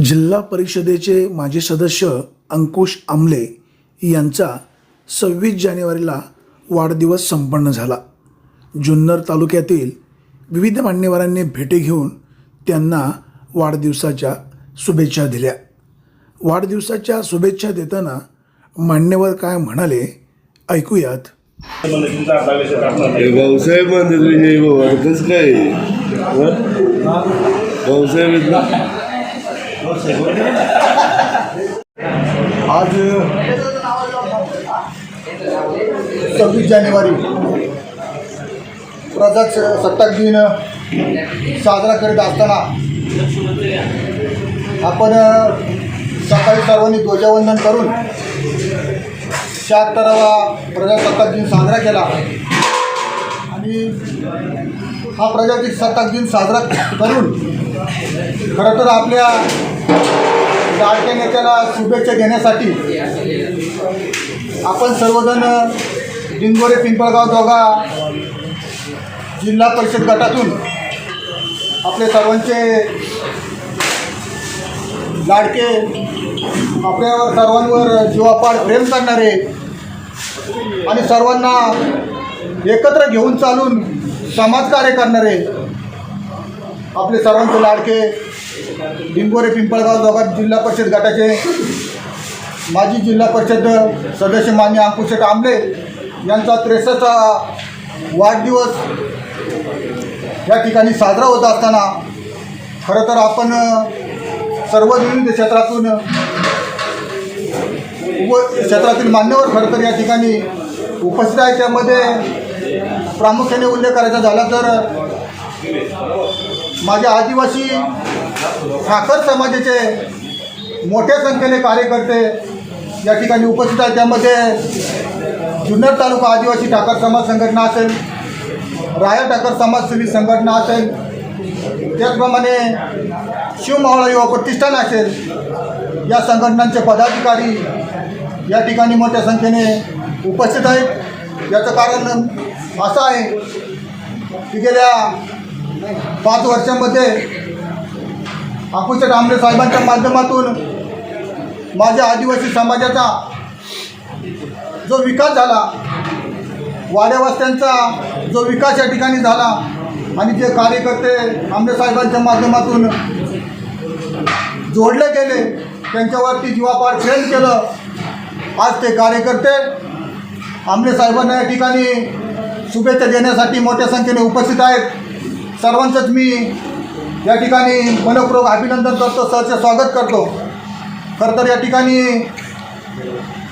जिल्हा परिषदेचे माजी सदस्य अंकुश आमले यांचा सव्वीस जानेवारीला वाढदिवस संपन्न झाला. जुन्नर तालुक्यातील विविध मान्यवरांनी भेटी घेऊन त्यांना वाढदिवसाच्या शुभेच्छा दिल्या. वाढदिवसाच्या शुभेच्छा देताना मान्यवर काय म्हणाले ऐकूयात. भाऊसाहेब काय? भाऊसाहेब आज सव्वीस जानेवारी प्रजासत्ताक दिन साजरा करीत असताना आपण सकाळी सर्वांनी ध्वजवंदन करून शहात्तरावा प्रजासत्ताक दिन साजरा केला. आणि हा प्रजासत्ताक दिन साजरा करून खरं तर आपल्या लाडक्या नेत्याला शुभेच्छा देण्यासाठी आपण सर्वजण डिंगोरे पिंपळगाव दोघा जिल्हा परिषद गटातून आपले सर्वांचे लाडके आपल्यावर सर्वांवर जीवापाड प्रेम करणारे आणि सर्वांना एकत्र घेऊन चालून समाजकार्य करणारे आपले सर्वांचे लाडके डिंगोरे पिंपळगाव दोघात जिल्हा परिषद गटाचे माजी जिल्हा परिषद सदस्य मान्य अंकुशेट आंबले यांचा त्रेसष्टा वाढदिवस या ठिकाणी साजरा होत असताना खरं तर आपण सर्व विविध क्षेत्रातून उप क्षेत्रातील मान्यवर खरं तर या ठिकाणी उपस्थित आहे त्यामध्ये प्रामुख्याने उल्लेख करायचा झाला तर माझ्या आदिवासी ठाकर समाजाचे मोठ्या संख्येने कार्यकर्ते या ठिकाणी उपस्थित आहेत. त्यामध्ये जुन्नर तालुका आदिवासी ठाकर समाज संघटना असेल राया ठाकर समाजसेवी संघटना असेल त्याचप्रमाणे शिवमावळा युवा प्रतिष्ठान असेल या संघटनांचे पदाधिकारी या ठिकाणी मोठ्या संख्येने उपस्थित आहेत. याचं कारण असं आहे की गेल्या पाच वर्षामध्ये अकुशट डांबरे साहेबांच्या माध्यमातून माझ्या आदिवासी समाजाचा जो विकास झाला वाड्यावस्त्यांचा जो विकास या ठिकाणी झाला आणि जे कार्यकर्ते आमरे साहेबांच्या माध्यमातून जोडले गेले त्यांच्यावरती जीवापार प्रेम केलं आज ते कार्यकर्ते आमले साहेबांना या ठिकाणी शुभेच्छा देण्यासाठी मोठ्या संख्येने उपस्थित आहेत. सर्वांचंच मी या ठिकाणी मनपूर्वक अभिनंदन करतो सहचे स्वागत करतो. खरं तर या ठिकाणी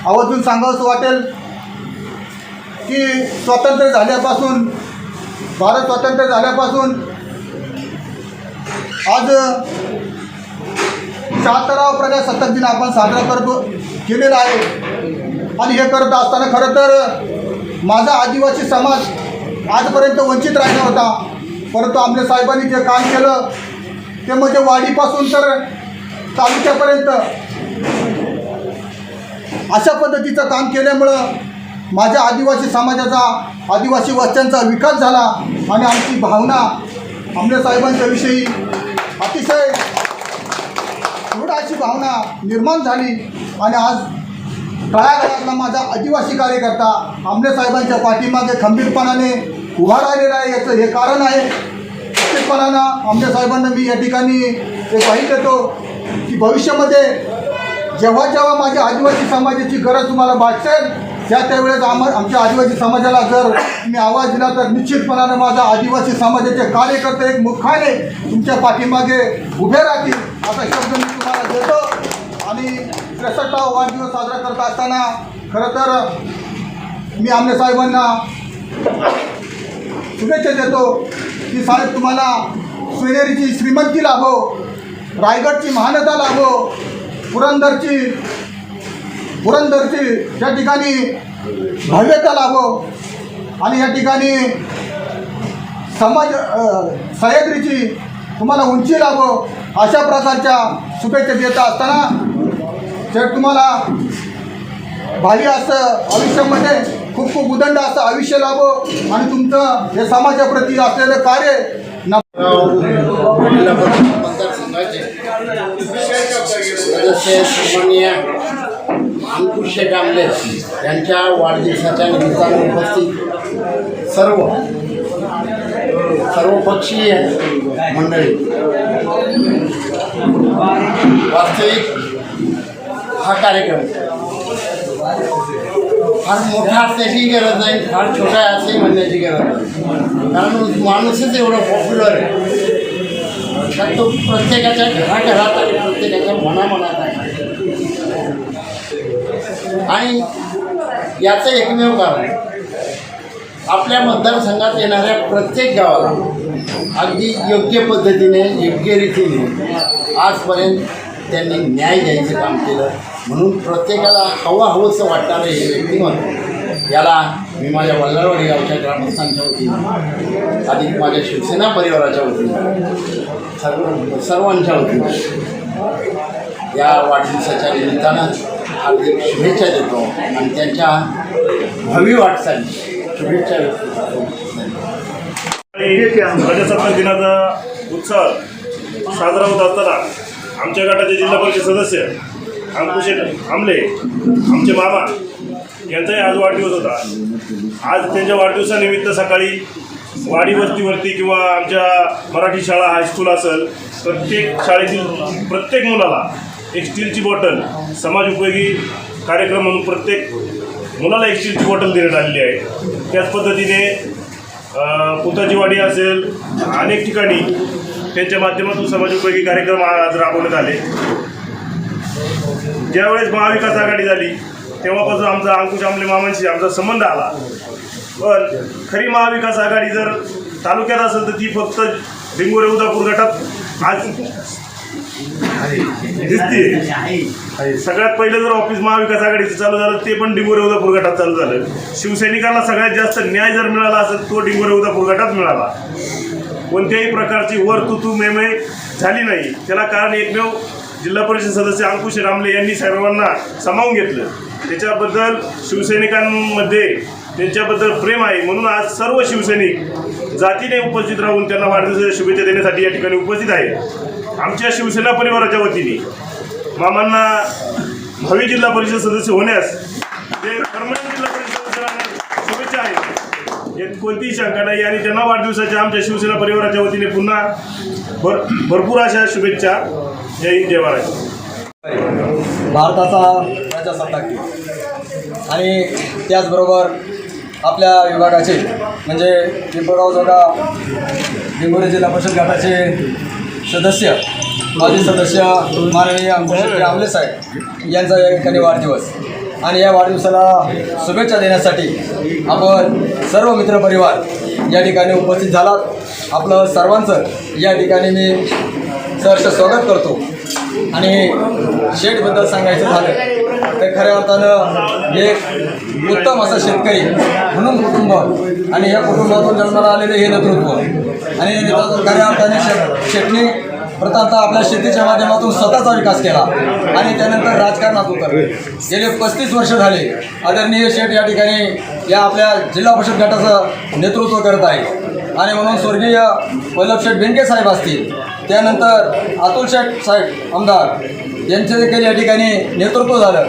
आवर्जून सांगावंसं वाटेल की स्वातंत्र्य झाल्यापासून भारत स्वातंत्र्य झाल्यापासून आज शहात्तरावा प्रजासत्ताक दिन आपण साजरा करतो केलेला आहे. आणि हे करत असताना खरं तर माझा आदिवासी समाज आजपर्यंत वंचित राहिला होता. परंतु आमल्या साहेबांनी जे काम केलं ते म्हणजे वाडीपासून तर तालुक्यापर्यंत. अशा पद्धतीचं काम केल्यामुळं माझ्या आदिवासी समाजाचा आदिवासी वस्त्यांचा विकास झाला आणि आमची भावना आमल्या साहेबांच्या विषयी अतिशय दृढ अशी भावना निर्माण झाली. आणि आज तळागाळातला माझा आदिवासी कार्यकर्ता आमले साहेबांच्या पाठीमागे खंबीरपणाने उभा राहिलेला आहे याचं हे कारण आहे. निश्चितपणानं आमच्या साहेबांना मी या ठिकाणी हे ग्वाही देतो की भविष्यामध्ये जेव्हा जेव्हा माझ्या आदिवासी समाजाची गरज तुम्हाला भासेल त्या त्यावेळेस आम आमच्या आदिवासी समाजाला जर मी आवाज दिला तर निश्चितपणानं माझा आदिवासी समाजाचे कार्यकर्ते एक मुखाने तुमच्या पाठीमागे उभे राहतील. असा शब्द मी तुम्हाला देतो. आणि त्रेसष्टावा वाढदिवस साजरा करत असताना खरं तर मी आमने साहेबांना शुभेच्छा देतो की साहेब तुम्हाला सोनेरीची श्रीमंती लाभो रायगडची महानता लाभो पुरंदरची पुरंदरची या ठिकाणी भव्यता लाभो आणि या ठिकाणी समाज सह्याद्रीची तुम्हाला उंची लाभो अशा प्रकारच्या शुभेच्छा देत असताना जर तुम्हाला भारी असं आयुष्यामध्ये खूप खूप उदंड असं आयुष्य लाभो आणि तुमचं हे समाजाप्रती असलेलं कार्य अंकुश शेख आमले यांच्या वाढदिवसाच्या निमित्ताने उपस्थित सर्व सर्वपक्षीय मंडळी वास्तविक हा कार्यक्रम. फार मोठा असण्याची गरज नाही फार छोटा आहे असंही म्हणण्याची गरज नाही कारण माणूसच एवढा पॉप्युलर आहे. तर तो प्रत्येकाच्या घराघरात आणि प्रत्येकाच्या मनामनात आहे. आणि याचं एकमेव कारण आपल्या मतदारसंघात येणाऱ्या प्रत्येक गावाला अगदी योग्य पद्धतीने योग्य रीतीने आजपर्यंत त्यांनी न्याय द्यायचं काम केलं. म्हणून प्रत्येकाला हवं हवंसं वाटणारं हे व्यक्तिमत्व. याला मी माझ्या वल्लारवाडी गावच्या ग्रामस्थांच्या वतीने अधिक माझ्या शिवसेना परिवाराच्या वतीने सर्व सर्वांच्या वतीने या वाढदिवसाच्या निमित्तानं हार्दिक शुभेच्छा देतो आणि त्यांच्या भावी वाटचाली शुभेच्छा व्यक्त करतो. प्रजासत्ताक दिनाचा उत्सव साजरा होत असताना आमच्या गटाचे जिल्हा परिषद सदस्य अंकुश आमले आमचे मामा यांचाही आज वाढदिवस होता. आज त्यांच्या वाढदिवसानिमित्त सकाळी वाडी वस्तीवरती किंवा आमच्या मराठी शाळा हायस्कूल असेल प्रत्येक शाळेतील प्रत्येक मुलाला एक स्टीलची बॉटल समाज उपयोगी कार्यक्रम म्हणून प्रत्येक मुलाला एक स्टीलची बॉटल देण्यात आलेली आहे. त्याच पद्धतीने पुताची वाडी असेल अनेक ठिकाणी त्यांच्या माध्यमातून समाज उपयोगी कार्यक्रम आज राबवण्यात आले. ज्यावेळेस महाविकास आघाडी झाली तेव्हापासून आमचा अंकुश आमले मामांशी आमचा संबंध आला. पण खरी महाविकास आघाडी जर तालुक्यात असेल तर ती फक्त डिंगोरे उदापूर गटात आज दिसते सगळ्यात पहिलं जर ऑफिस महाविकास आघाडीचं चालू झालं ते पण डिंगोरे उदापूर गटात चालू झालं. शिवसैनिकांना सगळ्यात जास्त न्याय जर मिळाला असेल तो डिंगोरे उदापूर गटात मिळाला. कोणत्याही प्रकारची वर तुतू मेमे झाली नाही. त्याला कारण एकमेव जिल्हा परिषद सदस्य अंकुश रामले यांनी सर्वांना सामावून घेतलं. त्याच्याबद्दल शिवसैनिकांमध्ये त्यांच्याबद्दल प्रेम आहे. म्हणून आज सर्व शिवसैनिक जातीने उपस्थित राहून त्यांना वाढदिवसाच्या शुभेच्छा देण्यासाठी या ठिकाणी उपस्थित आहे आमच्या शिवसेना परिवाराच्या वतीने मामांना भावी जिल्हा परिषद सदस्य होण्यास ते परमनंट जिल्हा परिषद सदस्य राहण्यास शुभेच्छा आहेत यात कोणतीही शंका नाही. आणि त्यांना वाढदिवसाच्या आमच्या शिवसेना परिवाराच्या वतीने पुन्हा भर भरपूर अशा शुभेच्छा जय हिंद जय महाराष्ट्र भारताचा प्रजासत्ताक. दिन आणि त्याचबरोबर आपल्या विभागाचे म्हणजे पिंपळगाव जोगा हिंगोली जिल्हा परिषद गटाचे सदस्य माजी सदस्य माननीय अंकुशेट्टी आमले साहेब यांचा या ठिकाणी वाढदिवस. आणि या वाढदिवसाला शुभेच्छा देण्यासाठी आपण सर्व मित्रपरिवार या ठिकाणी उपस्थित झालात. आपलं सर्वांचं या ठिकाणी मी सहर्ष स्वागत करतो. आणि शेठबद्दल सांगायचं झालं तर खऱ्या अर्थानं एक उत्तम असा शेतकरी म्हणून कुटुंब आणि या कुटुंबातून जन्माला आलेलं हे नेतृत्व. आणि खऱ्या अर्थाने शेटणी प्रथमतः आपल्या शेतीच्या माध्यमातून स्वतःचा विकास केला आणि त्यानंतर राजकारणात उतरले. गेले पस्तीस वर्ष झाले. आदरणीय शेठ या ठिकाणी या आपल्या जिल्हा परिषद गटाचं नेतृत्व करत आहे. आणि म्हणून स्वर्गीय वल्लभ शेठ बेंके साहेब असतील त्यानंतर अतुल शेठ साहेब आमदार यांचे देखील या ठिकाणी नेतृत्व झालं.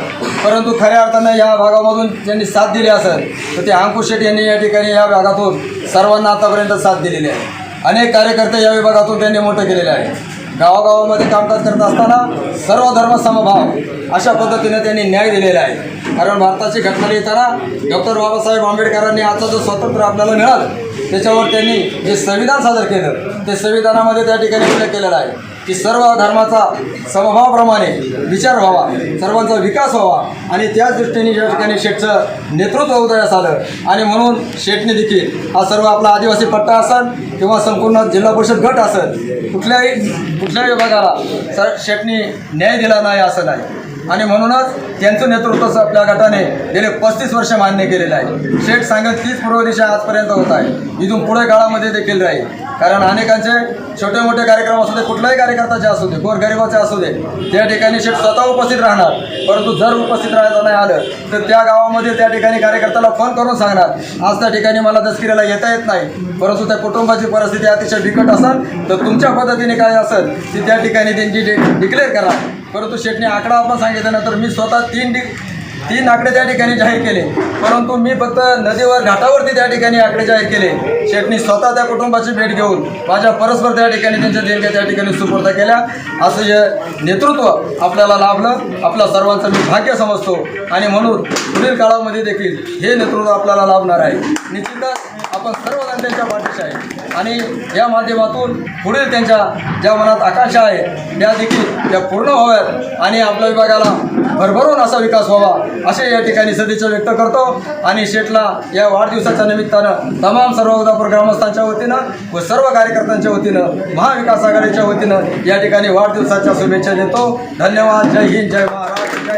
परंतु खऱ्या अर्थानं या भागामधून ज्यांनी साथ दिली असेल तर ते अंकुश शेठ यांनी या ठिकाणी या भागातून सर्वांना आतापर्यंत साथ दिलेली आहे. अनेक कार्यकर्ते या विभागातून त्यांनी मोठं केलेले आहे. गावागावामध्ये कामकाज करत असताना सर्व धर्म समभाव अशा पद्धतीने त्यांनी न्याय दिलेला आहे. कारण भारताची घटना लिहिताना डॉक्टर बाबासाहेब आंबेडकरांनी आजचं जो स्वातंत्र्य आपल्याला मिळालं त्याच्यावर त्यांनी जे संविधान सादर केलं ते संविधानामध्ये त्या ठिकाणी उल्लेख केलेला आहे. की सर्व धर्माचा समभावाप्रमाणे विचार व्हावा सर्वांचा विकास व्हावा आणि त्याच दृष्टीने या ठिकाणी शेठचं नेतृत्व उदयास आलं आणि म्हणून शेठने देखील हा सर्व आपला आदिवासी पट्टा असेल किंवा संपूर्ण जिल्हा परिषद गट असेल कुठल्याही कुठल्याही विभागाला सर शेठनी न्याय दिला नाही असं नाही. आणि म्हणूनच त्यांचं नेतृत्व आपल्या गटाने गेले पस्तीस वर्ष मान्य केलेलं आहे. शेठ सांगत तीच पूर्व दिशा आजपर्यंत होत आहे. इथून पुढे काळामध्ये देखील राहील. कारण अनेकांचे छोटे मोठे कार्यक्रम असू दे कुठलाही कार्यकर्त्याचे असू दे गोरगरिबाचे असू दे त्या ठिकाणी शेठ स्वतः उपस्थित राहणार. परंतु जर उपस्थित राहायचं नाही आलं तर त्या गावामध्ये त्या ठिकाणी कार्यकर्त्याला फोन करून सांगणार. आज त्या ठिकाणी मला दसकिरीला येता येत नाही. परंतु त्या कुटुंबाची परिस्थिती अतिशय बिकट असेल तर तुमच्या पद्धतीने काय असेल ती त्या ठिकाणी त्यांची डिक्लेअर करा. परंतु शेठने आकडा आपण सांगितल्यानंतर मी स्वतः तीन डि तीन आकडे त्या ठिकाणी जाहीर केले. परंतु मी फक्त नदीवर घाटावरती त्या ठिकाणी आकडे जाहीर केले. शेटनी स्वतः त्या कुटुंबाची भेट घेऊन माझ्या परस्पर त्या ठिकाणी त्यांच्या देणग्या त्या ठिकाणी सुपूर्द केल्या. असं जे नेतृत्व आपल्याला लाभलं. आपल्या सर्वांचं मी भाग्य समजतो. आणि म्हणून पुढील काळामध्ये देखील हे नेतृत्व आपल्याला लाभणार आहे. निश्चितच आपण सर्वजण त्यांच्या पाठीशी आहे. आणि या माध्यमातून पुढील त्यांच्या ज्या मनात आकांक्षा आहे त्या देखील त्या पूर्ण व्हाव्यात आणि आपल्या विभागाला भरभरून असा विकास व्हावा असे या ठिकाणी सदिच्छा व्यक्त करतो. आणि शेटला या वाढदिवसाच्या निमित्तानं तमाम सर्व उदापूर ग्रामस्थांच्या वतीनं व सर्व कार्यकर्त्यांच्या वतीनं महाविकास आघाडीच्या वतीनं या ठिकाणी वाढदिवसाच्या शुभेच्छा देतो. धन्यवाद. जय हिंद. जय महाराष्ट्र.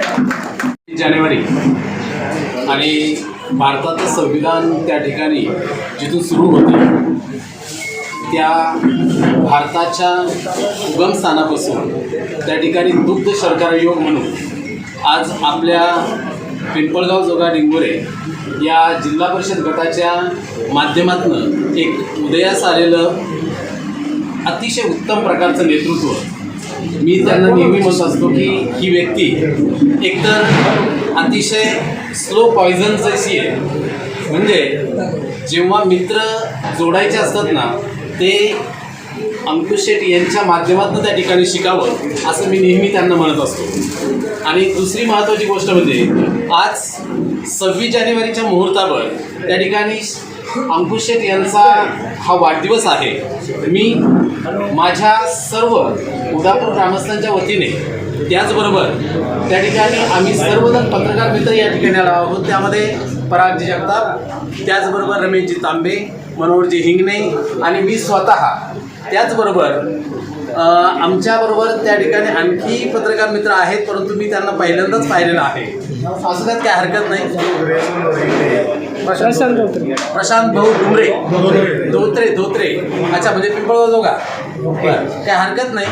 जय जानेवारी. आणि भारताचं संविधान त्या ठिकाणी जिथून सुरू होते त्या भारताच्या उगमस्थानापासून त्या ठिकाणी दुग्ध शर्करा योग म्हणून आज आपल्या पिंपळगाव जोगा डिंगोरे या जिल्हा परिषद गटाच्या माध्यमातून एक उदयास आलेलं अतिशय उत्तम प्रकारचं नेतृत्व मी त्यांना नेहमी म्हणत असतो की ही व्यक्ती एकतर अतिशय स्लो पॉयझन जशी आहे. म्हणजे जेव्हा मित्र जोडायचे असतात ना ते अंकुश शेट यांच्या माध्यमातून त्या ठिकाणी शिकावं असं मी नेहमी त्यांना म्हणत असतो. आणि दुसरी महत्त्वाची गोष्ट म्हणजे आज सव्वीस जानेवारीच्या मुहूर्तावर त्या ठिकाणी अंकुश शेट यांचा हा वाढदिवस आहे. मी माझ्या सर्व उदापूर ग्रामस्थांच्या वतीने त्याचबरोबर त्या ठिकाणी आम्ही सर्वजण पत्रकार मित्र या ठिकाणी आलो आहोत. त्यामध्ये परागजी जगताप त्याचबरोबर रमेशजी तांबे मनोहरजी हिंगणे आणि मी स्वतः. त्याचबरोबर आमच्याबरोबर त्या ठिकाणी आणखी पत्रकार मित्र आहेत परंतु मी त्यांना पहिल्यांदाच पाहिलेलं आहे. असं त्यात काय हरकत नाही. प्रशांत भाऊ डुमरे. धोत्रे धोत्रे. अच्छा म्हणजे पिंपळगाव जोगा काय हरकत नाही.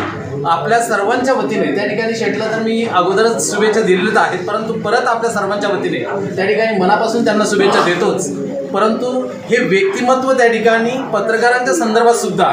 आपल्या सर्वांच्या वतीने त्या ठिकाणी शेटला तर मी अगोदरच शुभेच्छा दिलेल्याच आहेत परंतु परत आपल्या सर्वांच्या वतीने त्या ठिकाणी मनापासून त्यांना शुभेच्छा देतोच. परंतु हे व्यक्तिमत्व त्या ठिकाणी पत्रकारांच्या संदर्भात सुद्धा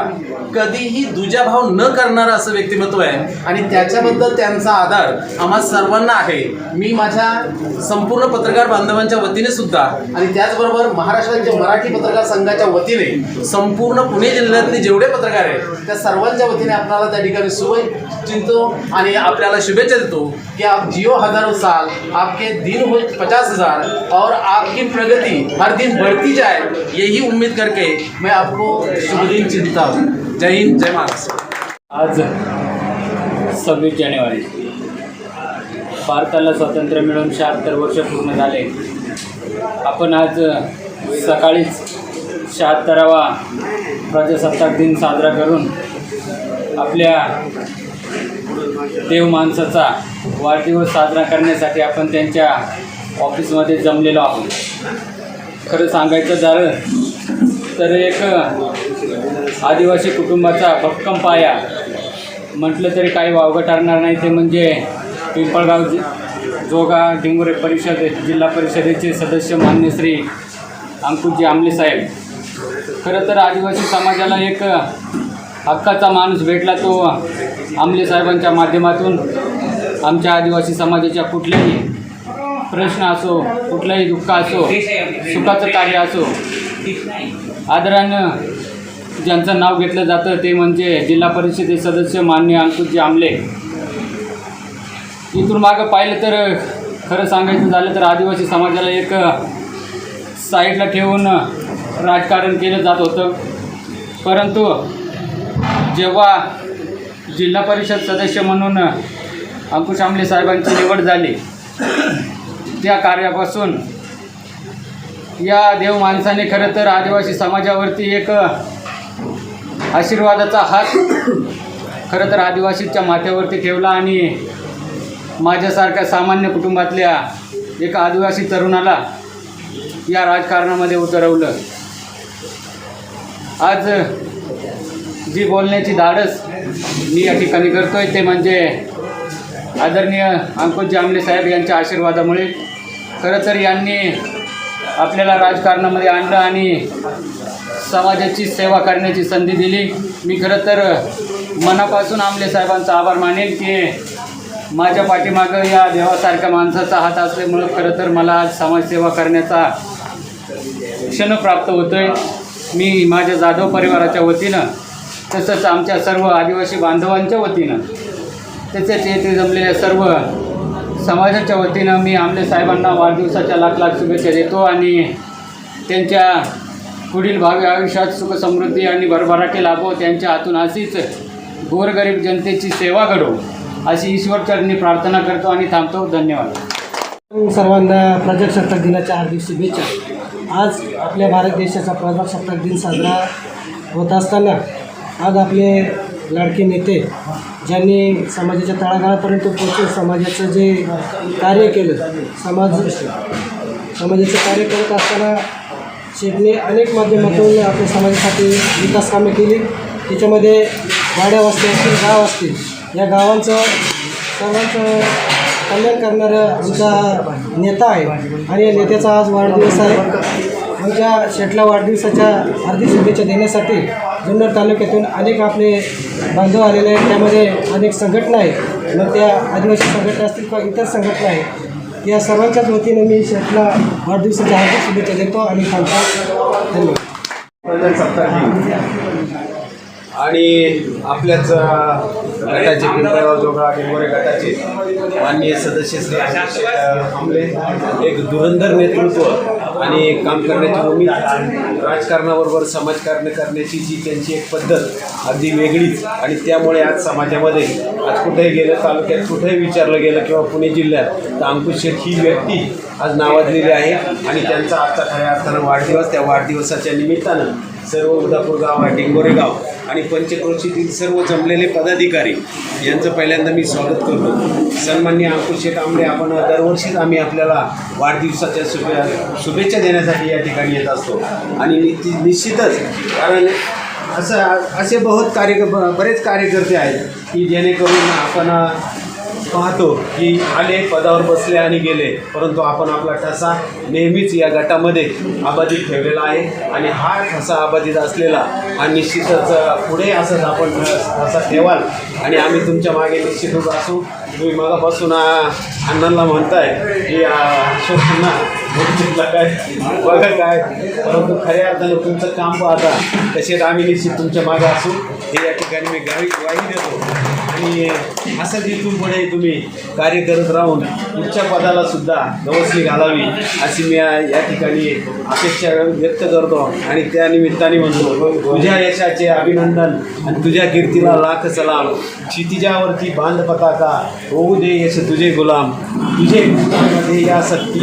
कधीही दुजाभाव न करणारं असं व्यक्तिमत्व आहे. आणि त्याच्याबद्दल त्यांचा आधार आम्हा सर्वांना आहे. मी माझ्या संपूर्ण पत्रकार बांधवांच्या वतीने सुद्धा आणि त्याचबरोबर महाराष्ट्राच्या मराठी पत्रकार संघाच्या वतीने संपूर्ण पुणे जिल्ह्यातले जेवढे पत्रकार आहेत त्या सर्वांच्या वतीने आपल्याला त्या ठिकाणी सुवय चिंतो आणि आपल्याला शुभेच्छा देतो की आप जिओ हजारो साल आपके दिन हो पचास हजार और आपकी प्रगती हर दिन बढ़ती जाए यही उम्मीद करके मैं आपको शुभ दिन चिंता हूँ। जय हिंद जय महाराष्ट्र। आज सव्वीस जानेवारी। भारताला स्वातंत्र्य मिळून शहात्तर वर्ष पूर्ण झाले. आपण आज सकाळीच शहात्तरावा प्रजासत्ताक दिन साजरा करून आपल्या देव माणसाचा वाढदिवस साजरा करण्यासाठी आपण त्यांच्या ऑफिसमध्ये जमलेलो आहोत. खरं सांगायचं झालं तर एक आदिवासी कुटुंबाचा भक्कम पाया म्हटलं तरी काही वावगं ठरणार नाही. ते म्हणजे पिंपळगाव जि जोगा डिंगोरे परिषद जिल्हा परिषदेचे सदस्य मान्य श्री अंकुशजी आमले साहेब. खरं तर आदिवासी समाजाला एक हक्काचा माणूस भेटला तो आमले साहेबांच्या माध्यमातून. आमच्या आदिवासी समाजाच्या कुठल्याही प्रश्न असो कुठलंही दुःख असो सुखाचं कार्य असो आदरानं ज्यांचं नाव घेतलं जातं ते म्हणजे जिल्हा परिषदे सदस्य मान्य अंकुशजी आमले. इथून मागं पाहिलं तर खरं सांगायचं झालं तर आदिवासी समाजाला एक साईडला ठेवून राजकारण केलं जात होतं. परंतु जेव्हा जिल्हा परिषद सदस्य म्हणून अंकुश आमले साहेबांची निवड झाली त्या कार्यापासून. या देव माणसाने खरं तर आदिवासी समाजावरती एक आशीर्वादाचा हात खरं तर आदिवासीच्या माथ्यावरती ठेवला आणि माझ्यासारख्या सामान्य कुटुंबातल्या एका आदिवासी तरुणाला या राजकारणामध्ये उतरवलं. आज जी बोलण्याची धाडस मी या ठिकाणी करतोय ते म्हणजे आदरणीय अंकुश जामले साहेब यांच्या आशीर्वादामुळे खरं तर यांनी आपल्याला राजकारणामध्ये आणलं आणि समाजाची सेवा करण्याची संधी दिली. मी खरं तर मनापासून आमले साहेबांचा आभार मानेन की माझ्या पाठीमागं या देवासारख्या माणसाचा हात असल्यामुळं खरं तर मला आज समाजसेवा करण्याचा क्षण प्राप्त होतोय. मी माझ्या जाधव परिवाराच्या वतीनं तसंच आमच्या सर्व आदिवासी बांधवांच्या वतीनं तसेच येथे जमलेल्या सर्व समाजाच्या वतीनं मी आमले साहेबांना वाढदिवसाच्या लाख लाख शुभेच्छा देतो आणि त्यांच्या पुढील भावी आयुष्यात सुख समृद्धी आणि भरभराटी लाभो त्यांच्या हातून अशीच गोरगरीब जनतेची सेवा घडो अशी ईश्वरचरणी प्रार्थना करतो आणि थांबतो. धन्यवाद. सर्वांना प्रजासत्ताक दिनाच्या हार्दिक शुभेच्छा. आज आपल्या भारत देशाचा प्रजासत्ताक दिन साजरा होत असताना आज आपले लाडके नेते ज्यांनी समाजाच्या तळागाळापर्यंत पोहोचून समाजाचं जे कार्य केलं समाज समाजाचं कार्य करत असताना शेठने अनेक माध्यमातून आपल्या समाजासाठी विकास कामे केली. त्याच्यामध्ये वाड्या वस्ती असतील गाव असतील या गावांचं सर्वांचं कल्याण करणारा आमचा नेता आहे आणि या नेत्याचा आज वाढदिवस आहे. आमच्या शेटला वाढदिवसाच्या हार्दिक शुभेच्छा देण्यासाठी जुन्नर तालुक्यातून अनेक आपले बांधव आलेले आहेत. त्यामध्ये अनेक संघटना आहेत. मग त्या आदिवासी संघटना असतील किंवा इतर संघटना आहेत या सर्वांच्याच वतीनं मी शेतला वाढदिवसाच्या हार्दिक शुभेच्छा देतो आणि थांबतो. धन्यवाद. आणि आपल्याच गटाचे पिंपळगाव जोगळा डिंगोरे गटाचे माननीय सदस्य श्री आमले. एक धुरंधर नेतृत्व आणि काम करण्याची उमेद राजकारणाबरोबर समाजकारण करण्याची जी त्यांची एक पद्धत अगदी वेगळीच. आणि त्यामुळे आज समाजामध्ये आज कुठेही गेलं तालुक्यात कुठेही विचारलं गेलं किंवा पुणे जिल्ह्यात तर अंकुश शेठ ही व्यक्ती आज नावाजलेली आहे. आणि त्यांचा आजचा खऱ्या अर्थानं वाढदिवस त्या वाढदिवसाच्या निमित्तानं सर्व उदापूर गाव आहे डिंगोरे गाव आणि पंचक्रोशीतील सर्व जमलेले पदाधिकारी यांचं पहिल्यांदा मी स्वागत करतो. सन्मान्य अंकुश शेठ आंबे आपण दरवर्षीच आम्ही आपल्याला वाढदिवसाच्या शुभे शुभेच्छा देण्यासाठी या ठिकाणी येत असतो. आणि ती निश्चितच कारण असं असे बहुत कार्य बरेच कार्यकर्ते आहेत की जेणेकरून आपण पाहतो की आले पदावर बसले आणि गेले. परंतु आपण आपला ठसा नेहमीच या गटामध्ये अबाधित ठेवलेला आहे. आणि हा ठसा अबाधित असलेला हा निश्चितच पुढे असंच आपण ठसा ठेवाल. आणि आम्ही तुमच्या मागे निश्चित असू. तुम्ही मगापासून अण्णांना म्हणताय की अ, अशोक काय बघा काय. परंतु खऱ्या अर्थानं तुमचं काम पाहता तसेच आम्ही निश्चित तुमच्या मागे असू. हे या ठिकाणी मी गावी ग्वाही देतो. आणि असंच इथून पुढे तुम्ही कार्य करत राहून पुढच्या पदाला सुद्धा गवसणी घालावी अशी मी या ठिकाणी अपेक्षा व्यक्त करतो. आणि त्या निमित्ताने म्हणतो तुझ्या यशाचे अभिनंदन आणि तुझ्या कीर्तीला लाख सलाम. क्षितिजावरती बांध पताका. होऊ दे यश तुझे गुलाम. तुझे मध्ये या सक्ती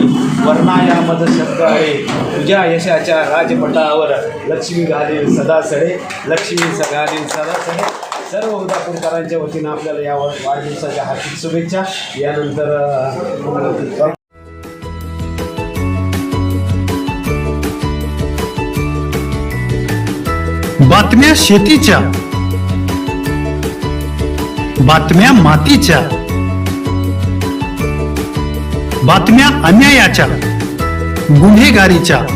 वर्णा या मध शब्द आहे. तुझ्या यशाच्या राजपटावर लक्ष्मी घालील सदा सडे लक्ष्मी सघालील सदा सडे सर्व उदापूरकरांच्या वतीनं आपल्याला या वाढदिवसाच्या हार्दिक शुभेच्छा. यानंतर बातम्या शेतीच्या बातम्या मातीच्या बातम्या अन्यायाच्या गुन्हेगारीच्या.